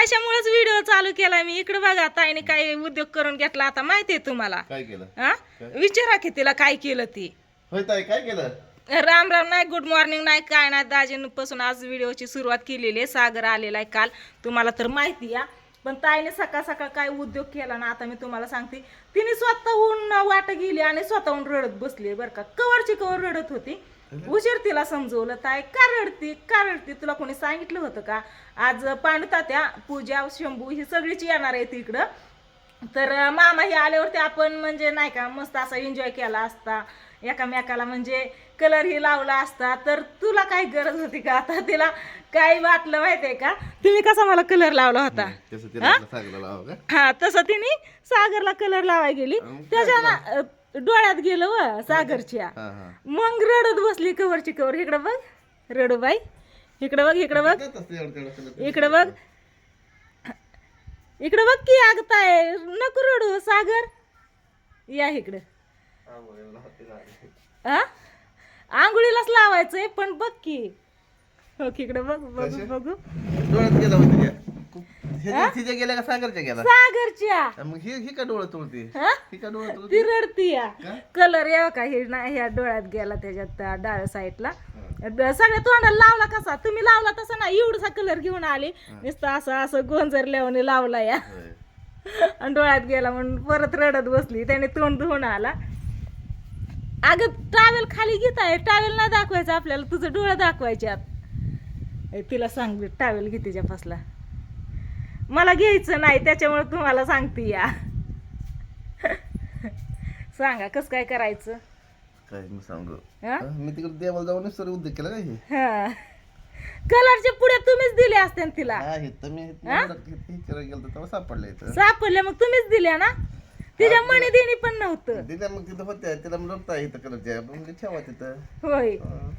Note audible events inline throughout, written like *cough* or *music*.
तायशामुळेच video चालू केला मी. इकडे बघा ताईने काय उद्योग करून घेतला आता माहितीये तुम्हाला. काय केलं? हा? विचारा की तिला काय केलं ती. होय ताई काय केलं? राम राम नाही गुड मॉर्निंग नाही काय नाही. दाजीपासून आज व्हिडिओची सुरुवात केलेली आहे. सागर आलेला आहे काल. तुम्हाला तर माहिती या पण ताईने सकाळ सकाळ काय उद्योग केला ना आता मी तुम्हाला सांगते. तिने स्वतःहून वाट गेली आणि स्वतःहून रडत बसली बरं का. कवरची कवर रडत होती. उशीर तिला समजवलं. ताई का रडती? का रडती? तुला कोणी सांगितलं होतं का? आज पांडुतात्या पूजा शंभू ही सगळीच येणार आहे इकडं. तर मामा हे आल्यावरती आपण म्हणजे नाही का मस्त असा एन्जॉय केला असता. एकामेकाला म्हणजे कलर ही लावला असता तर तुला काय गरज होती का? आता तिला काय वाटलं माहितीये का? तुम्ही कसा मला कलर लावला होता? हा? तसं तिने सागरला कलर लावाय गेली. त्याच्या डोळ्यात गेलं व सागरच्या. मग रडत बसली कवरची कवर. इकडं बघ रडू बाई इकडं बघ इकडं बघ. इकडं बघ. इकडं बघ की अगताय नको रडू सागर. या इकडं. हा? आंघोळीलाच लावायचंय पण बघ की. हो इकडं बघ बघू? बघू. डोळ्यात गेला तिच्या गेल्या का सागरच्या गेला सागरच्या. मग ही ही का डोळं तुळती हा? का डोळं तुळती ती रडती या? कलर या का? हे ना ह्या डोळ्यात गेला त्याच्यात डाव्या साईडला सगळ्या तोंडाला लावला कसा? तुम्ही लावला तसा ना एवढसा कलर घेऊन आली. नुसतं असं असं गोंजरल्यावाने लावला या. आणि डोळ्यात गेला म्हणून परत रडत बसली. त्याने तोंड धुवून आला. अगं टावेल खाली घेत आहे. टावेल नाही दाखवायचं आपल्याला. तुझं डोळं दाखवायच्यात. तिला सांग टावेल घे तिच्या पासला. मला घ्यायचं नाही त्याच्यामुळे तुम्हाला सांगते या. सांगा कसं काय करायचं? काय मी सांगू? मी तिकडे देवाला जाऊन सर उद्योग केला काय कलरच्या पुढे तुम्हीच दिले असते ना तिला. सापडलं इथं. सापडल्या मग तुम्हीच दिल्या ना? तिच्या मणी देणी पण नव्हतं. तिला मग तिथं होत्या तिला म्हणत इथं कलरच्या मग ठेवा तिथं. होय. हा.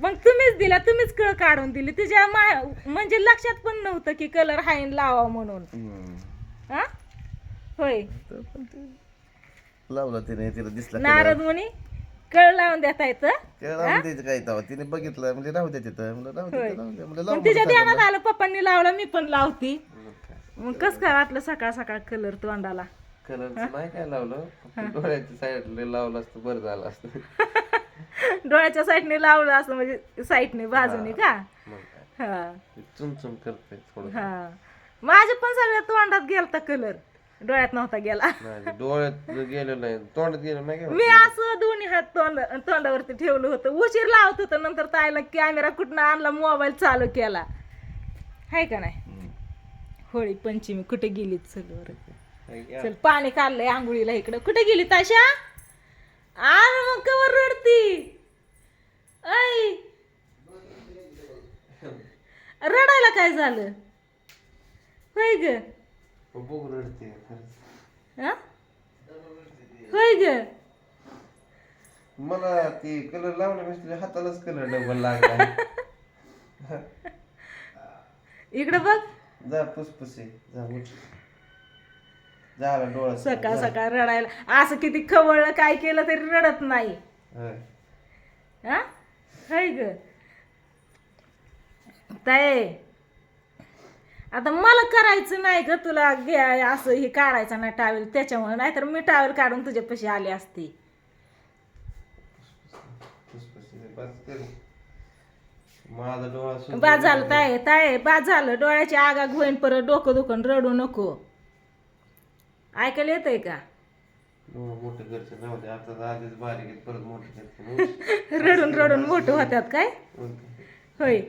मग तुम्हीच दिला तुम्हीच कळ काढून दिली. तिच्या मा- म्हणजे लक्षात पण नव्हतं की कलर हाईन लावा म्हणून. हम्म. हा? होय. तर पण ते लावलं तिने तिला दिसला नारद मुनी कळ लावून देता येतं. द्यायचं काय तेव्हा? तिने बघितलं म्हणजे राहू द्या तिथं. म्हणलं राहू द्या राहू द्या. म्हणलं पण लावून तिच्या ध्यानात आलं पप्पांनी लावला मी पण लावती. मग कस काय वाटलं सकाळ सकाळ कलर तोंडाला? कलरचं नाही काय लावलं? फक्त डोळ्याच्या साईडला लावलं असतं बरं झालं असतं. *laughs* डोळ्याच्या साईडने लावलं असं म्हणजे साईडने बाजूने का? मग काय. हा. ते चुमचुम करते थोडं हा. माझ्या पण सगळ्या तोंडात गेलता कलर. डोळ्यात नव्हता गेला. नाही डोळ्यात गेलं नाही तोंडात गेलं नाही काय मी असं दोन्ही हात तोंड तोंडावरती ठेवलं होतं. उशीर लावत होतं नंतर ताईला कॅमेरा कुठनं आणला मोबाईल चालू केला. हाय का नाही? होळी पंचमी कुठे गेली सगळं? चल पाणी काढलंय आंघोळीला इकडं. कुठे गेली ताशा? आण मग कवर रडती. ऐ रडायला काय झालं? होय ग. हा? होय ग. मला ती कलर तुझ्या हातालाच कलर डबल लागला इकडं बघ. जा पुसपुसे जा उठ. झाला डोळा सकाळ सकाळ रडायला. असं किती खवळलं काय केलं तरी रडत नाही. हा? ग. ताय आता मला करायचं नाही ग तुला घे- असं हे काढायचं नाही टावेल त्याच्यामुळे. नाहीतर मी टावेल काढून तुझ्यापाशी आली असती. बाद झालं ताय ताय बाद झालं. डोळ्याची आगा होईन परत डोकं दुखून रडू नको. ऐकायला येतंय का? डोळं मोठं करते जाऊ दे. आता तर आधीच बारीक आहेत, परत मोठं करते *laughs* रडून रडून मोठं होत्यात काय? होय.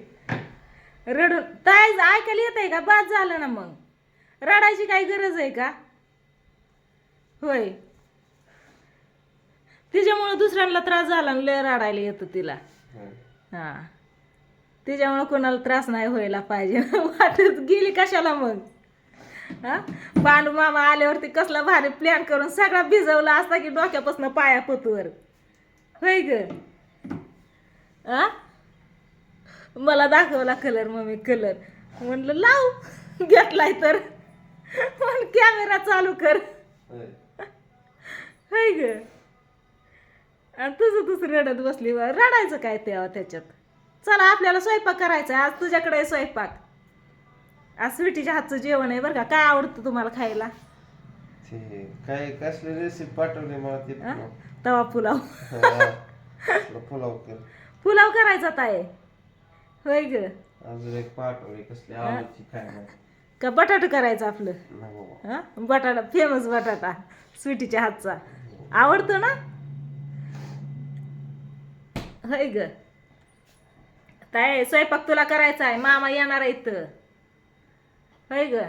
रडून. ताय ऐकायला येत आहे का? बाद झालं ना मग. रडायची काही गरज आहे का? होय. तिच्यामुळे दुसऱ्यांना त्रास झाला आणि लय रडायला येतं तिला. हा. तिच्यामुळे कोणाला त्रास नाही व्हायला पाहिजे. *laughs* वाटत गेली कशाला मग? हा? मामा आल्यावरती कसला भारी प्लॅन करून सगळा भिजवला असता की डोक्यापासून पाया पतवर. होय ग. आ मला दाखवला कलर मम्मी कलर म्हणलं लाव घेतलाय तर. म्हण कॅमेरा चालू कर. होय. ग. आणि तुझं तुझं रडत बसली. रडायचं काय तेव्हा त्याच्यात? चला आपल्याला स्वयंपाक करायचा. आज तुझ्याकडे स्वयंपाक. आज स्वीटीच्या हातचं जेवण आहे बरं का? काय आवडतं तुम्हाला खायला? ते काय कसली रेसिपी पाठवली मला ते हा? तवा पुलाव. हा. पुलाव कर. पुलाव करायचा ताय होय ग. अजून एक पाठवली कसली काय नाही का बटाटा करायचं आपलं? नाही बाबा. हा? बटाटा फेमस बटाटा स्वीटीच्या हातचा. आवडतो ना? होय ग. ताय स्वयंपाक तुला करायचा आहे. मामा येणार आहे इथं. होय ग.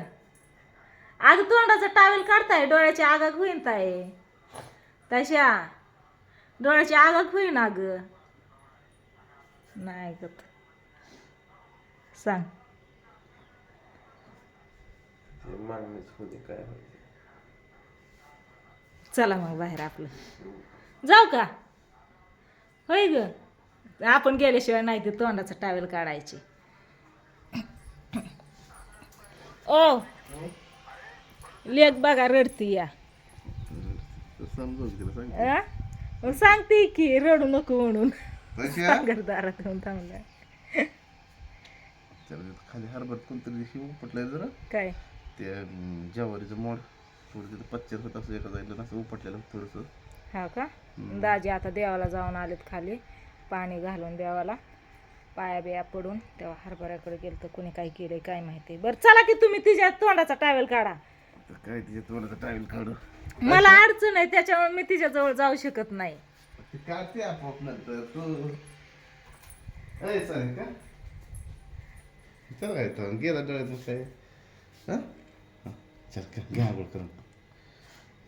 अगं तोंडाचा टावेल काढताय डोळ्याची आगाग होईन ताय तशा डोळ्याची आगाग होईन अग नाही ग सांग. चला मग बाहेर आपलं. जाऊ का? होय ग. आपण गेल्याशिवाय नाही ते तोंडाचा टावेल काढायचे. ओ. लेख बघा रडती या. समजून तिला सांग आ? मग सांगते की रडू नको म्हणून. घरदारात येऊन त्याला खाली हरभर कोणतरी दिवशी उपटलंय जरा. काय? ते अं, ज्वारीचं मोड. थोडं तिथं पच्चर होत असं एका जायला असं उपटलेलं थोडंसं. हा का? दाजी आता देवाला जाऊन आलेत खाली. पाणी घालून देवाला. पाया बिया पडून तेव्हा हरभऱ्याकडे गेलं तर कोणी काय केलंय काय माहिती. बरं चला की तुम्ही तिच्या तोंडाचा टावेल काढा. काय तिच्या तोंडाचा टावेल काढू? मला अडचण आहे त्याच्यामुळे मी तिच्या जवळ जाऊ शकत नाही. ते काढते आपोआप नंतर. तू अय चालेल का चल काय तर गेला डोळ्यात मग काय हा? हा, चल का घ्या आंघोळ करून.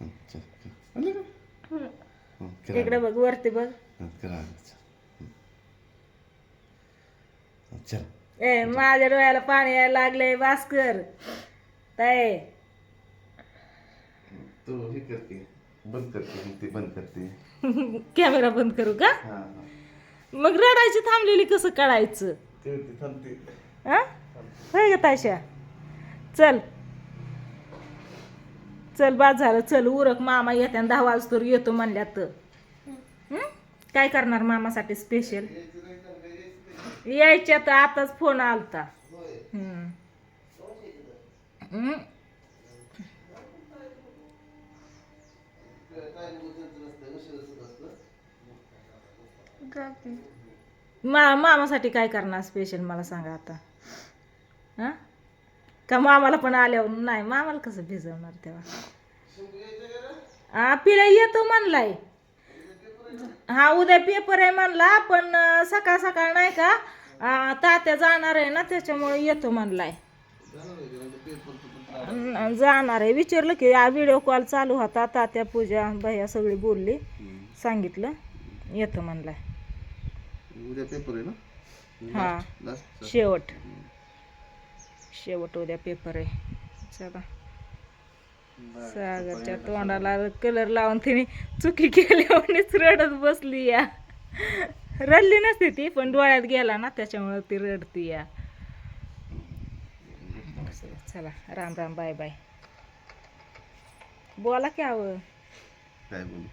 हं, चल कर. आलं का? हं, करा. इकडे बघ वरती बघ. हं, करा. आंघोळ, चल हं. हं, चल. ए माझ्या डोळ्याला पाणी यायला लागलंय भास्कर. ताय तू हे करते बंद करते ते बंद करते. कॅमेरा बंद करू का? हा हा. मग रडायची थांबलेली कसं कळायचं? ते ते थांबते. हा? होय ग ताशा. चल. चल बाद झालं चल उरक. मामा येत्या दहा वाजता येतो म्हणल्या तर हं? काय करणार मामासाठी स्पेशल यायच्या तर आताच फोन आलता? मा मामासाठी काय करणार स्पेशल मला सांगा आता. हां? का मामाला पण आल्यावर नाही मामाला कसं भिजवणार तेव्हा? हा पिला येतो म्हणलाय. हा उद्या पेपर आहे म्हणला पण सकाळ सकाळ नाही का तात्या जाणार आहे ना त्याच्यामुळे येतो म्हणलाय. जाणार आहे. विचारलं की व्हिडिओ कॉल चालू होता तात्या पूजा भैया सगळी बोलली. सांगितलं. येतो म्हणलाय. उद्या पेपर आहे ना? हा. लास्ट शेवट. शेवट उद्या पेपर आहे. चला. सागरच्या तोंडाला कलर लावून तिने चुकी केल्यावरच रडत बसली या. रडली नसते ती पण डोळ्यात गेला ना त्याच्यामुळे ती रडती या. चला राम राम बाय बाय. बोला की हवं काय बोलू?